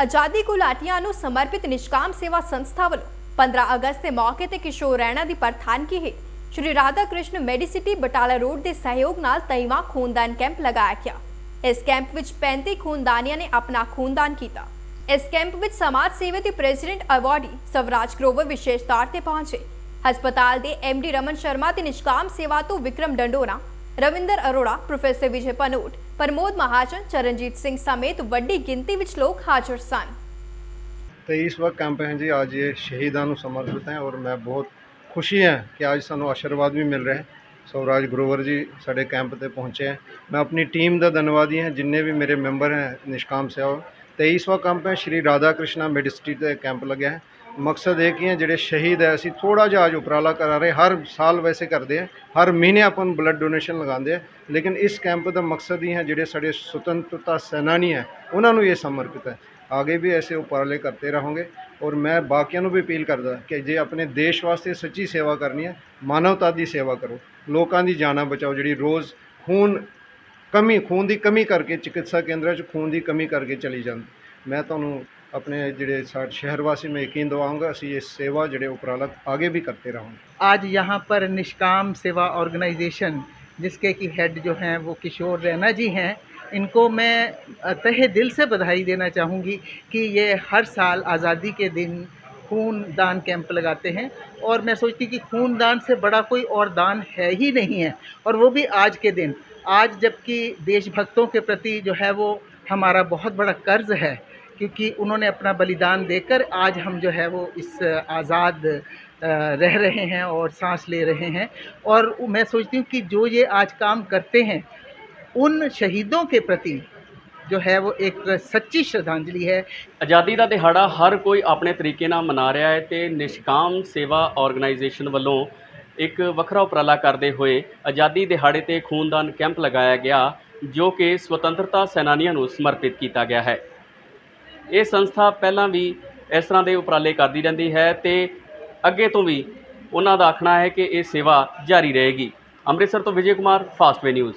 ਆਜ਼ਾਦੀ ਘੁਲਾਟੀਆਂ ਨੂੰ ਸਮਰਪਿਤ ਨਿਸ਼ਕਾਮ ਸੇਵਾ ਸੰਸਥਾ ਵੱਲੋਂ 15 ਅਗਸਤ ਦੇ ਮੌਕੇ ਤੇ ਕਿਸ਼ੋਰ ਰੈਣਾ ਦੀ ਪ੍ਰਧਾਨਗੀ ਹੇਠ ਸ਼੍ਰੀ ਰਾਧਾ ਕ੍ਰਿਸ਼ਨ ਮੈਡੀਸਿਟੀ ਬਟਾਲਾ ਰੋਡ ਦੇ ਸਹਿਯੋਗ ਨਾਲ ਤਈਵਾ ਖੂਨਦਾਨ ਕੈਂਪ ਲਗਾਇਆ ਗਿਆ। ਇਸ ਕੈਂਪ ਵਿੱਚ 35 ਖੂਨਦਾਨੀਆਂ ਨੇ ਆਪਣਾ ਖੂਨਦਾਨ ਕੀਤਾ। ਇਸ ਕੈਂਪ ਵਿੱਚ ਸਮਾਜ ਸੇਵਾ ਦੇ ਪ੍ਰੈਜ਼ੀਡੈਂਟ ਅਵਾਰਡੀ ਸਵਰਾਜ ਗਰੋਵਰ ਵਿਸ਼ੇਸ਼ ਤੌਰ ਤੇ ਪਹੁੰਚੇ। ਹਸਪਤਾਲ ਦੇ ਐਮਡੀ ਰਮਨ ਸ਼ਰਮਾ ਤੇ ਨਿਸ਼ਕਾਮ ਸੇਵਾ ਤੋਂ ਵਿਕਰਮ ਡੰਡੋਰਾ, ਰਵਿੰਦਰ ਅਰੋੜਾ, ਪ੍ਰੋਫੈਸਰ ਵਿਜੇ ਪਨੋਟ ਪ੍ਰਮੋਦ ਮਹਾਜਨ ਚਰਨਜੀਤ ਸਿੰਘ ਸਮੇਤ ਵੱਡੀ ਗਿਣਤੀ ਵਿੱਚ ਲੋਕ ਹਾਜ਼ਰ ਸਨ तेईसवा कैंप है जी आज ये शहीदान ਨੂੰ ਸਮਰਪਿਤ ਹੈ ਔਰ ਮੈਂ ਬਹੁਤ ਖੁਸ਼ੀ ਹੈ ਕਿ ਅੱਜ ਸਾਨੂੰ ਆਸ਼ੀਰਵਾਦ ਵੀ ਮਿਲ ਰਿਹਾ ਹੈ ਸਵਰਾਜ ਗਰੋਵਰ ਜੀ ਸਾਡੇ ਕੈਂਪ ਤੇ ਪਹੁੰਚੇ ਹੈ ਮੈਂ ਆਪਣੀ ਟੀਮ ਦਾ ਧੰਨਵਾਦੀ ਹਾਂ ਜਿੰਨੇ ਵੀ ਮੇਰੇ ਮੈਂਬਰ ਹੈ ਨਿਸ਼ਕਾਮ ਸੇਵਾ 23ਵਾਂ ਕੈਂਪ ਹੈ ਸ਼੍ਰੀ ਰਾਧਾ ਕ੍ਰਿਸ਼ਨਾ ਮੈਡੀਸਿਟੀ ਤੇ ਕੈਂਪ ਲੱਗਿਆ ਹੈ ਮਕਸਦ ਇਹ ਕਿ ਜਿਹੜੇ ਸ਼ਹੀਦ ਹੈ, ਅਸੀਂ ਥੋੜਾ ਜਿਹਾ ਅੱਜ ਉਪਰਾਲਾ ਕਰਾ ਰਹੇ ਹਰ ਸਾਲ ਵੈਸੇ ਕਰਦੇ ਆ ਹਰ ਮਹੀਨੇ ਆਪਾਂ ਬਲੱਡ ਡੋਨੇਸ਼ਨ ਲਗਾਉਂਦੇ ਆ, ਲੇਕਿਨ ਇਸ ਕੈਂਪ ਦਾ ਮਕਸਦ ਹੀ ਹੈ, ਜਿਹੜੇ ਸਾਡੇ ਸੁਤੰਤਰਤਾ ਸੈਨਾਨੀ ਹੈ, ਉਹਨਾਂ ਨੂੰ ਇਹ ਸਮਰਪਿਤ ਹੈ। ਆਗੇ ਵੀ ਐਸੇ ਉਪਰਾਲੇ ਕਰਤੇ ਰਹੋਗੇ ਔਰ ਮੈਂ ਬਾਕੀਆਂ ਨੂੰ ਵੀ ਅਪੀਲ ਕਰਦਾ ਕਿ ਜੇ ਆਪਣੇ ਦੇਸ਼ ਵਾਸਤੇ ਸੱਚੀ ਸੇਵਾ ਕਰਨੀ ਹੈ, ਮਾਨਵਤਾ ਦੀ ਸੇਵਾ ਕਰੋ। ਲੋਕਾਂ ਦੀ ਜਾਨਾਂ ਬਚਾਓ, ਜਿਹੜੀ ਰੋਜ਼ ਖੂਨ ਕਮੀ, ਖੂਨ ਦੀ ਕਮੀ ਕਰਕੇ ਚਿਕਿਤਸਾ ਕੇਂਦਰਾਂ 'ਚ ਖੂਨ ਦੀ ਕਮੀ ਕਰਕੇ ਚਲੀ ਜਾਂਦੀ। ਮੈਂ ਤੁਹਾਨੂੰ ਆਪਣੇ ਜਿਹੜੇ ਸਾਡੇ ਸ਼ਹਿਰ ਵਾਸੀ ਮੈਂ ਯਕੀਨ ਦਿਵਾਉਂਗਾ ਅਸੀਂ ਇਹ ਸੇਵਾ ਜਿਹੜੇ ਉਪਰਾਲਾ आगे भी करते रहोगे आज यहाँ पर निष्काम सेवा ऑर्गेनाइजेशन जिसके की हेड जो हैं वो किशोर रैना जी हैं इनको मैं अ, तहे दिल से बधाई देना चाहूँगी कि ये हर साल आज़ादी के दिन खून दान कैंप लगाते हैं और मैं सोचती कि खून दान से बड़ा कोई और दान है ही नहीं है और वो भी आज के दिन आज जबकि देशभक्तों के प्रति जो है वो हमारा बहुत बड़ा कर्ज है क्योंकि उन्होंने अपना बलिदान देकर आज हम जो है वो इस आज़ाद अ, रह रहे हैं और सांस ले रहे हैं और मैं सोचती हूँ कि जो ये आज काम करते हैं उन शहीदों के प्रति जो है वो एक सच्ची श्रद्धांजलि है ਆਜ਼ਾਦੀ ਦਾ ਦਿਹਾੜਾ ਹਰ ਕੋਈ ਆਪਣੇ ਤਰੀਕੇ ਨਾਲ ਮਨਾ ਰਿਹਾ ਹੈ ਤੇ ਨਿਸ਼ਕਾਮ ਸੇਵਾ ਆਰਗੇਨਾਈਜੇਸ਼ਨ ਵੱਲੋਂ ਇੱਕ ਵੱਖਰਾ ਉਪਰਾਲਾ ਕਰਦੇ ਹੋਏ ਆਜ਼ਾਦੀ ਦਿਹਾੜੇ ਤੇ ਖੂਨਦਾਨ ਕੈਂਪ ਲਗਾਇਆ ਗਿਆ ਜੋ ਕਿ ਸੁਤੰਤਰਤਾ ਸੈਨਾਨੀਆਂ ਨੂੰ ਸਮਰਪਿਤ ਕੀਤਾ ਗਿਆ ਹੈ ਇਹ ਸੰਸਥਾ ਪਹਿਲਾਂ ਵੀ ਇਸ ਤਰ੍ਹਾਂ ਦੇ ਉਪਰਾਲੇ ਕਰਦੀ ਰਹਿੰਦੀ ਹੈ ਤੇ ਅੱਗੇ ਤੋਂ ਵੀ ਉਹਨਾਂ ਦਾ ਆਖਣਾ ਹੈ ਕਿ ਇਹ ਸੇਵਾ ਜਾਰੀ ਰਹੇਗੀ। ਅੰਮ੍ਰਿਤਸਰ ਤੋਂ ਵਿਜੇ ਕੁਮਾਰ ਫਾਸਟਵੇ ਨਿਊਜ਼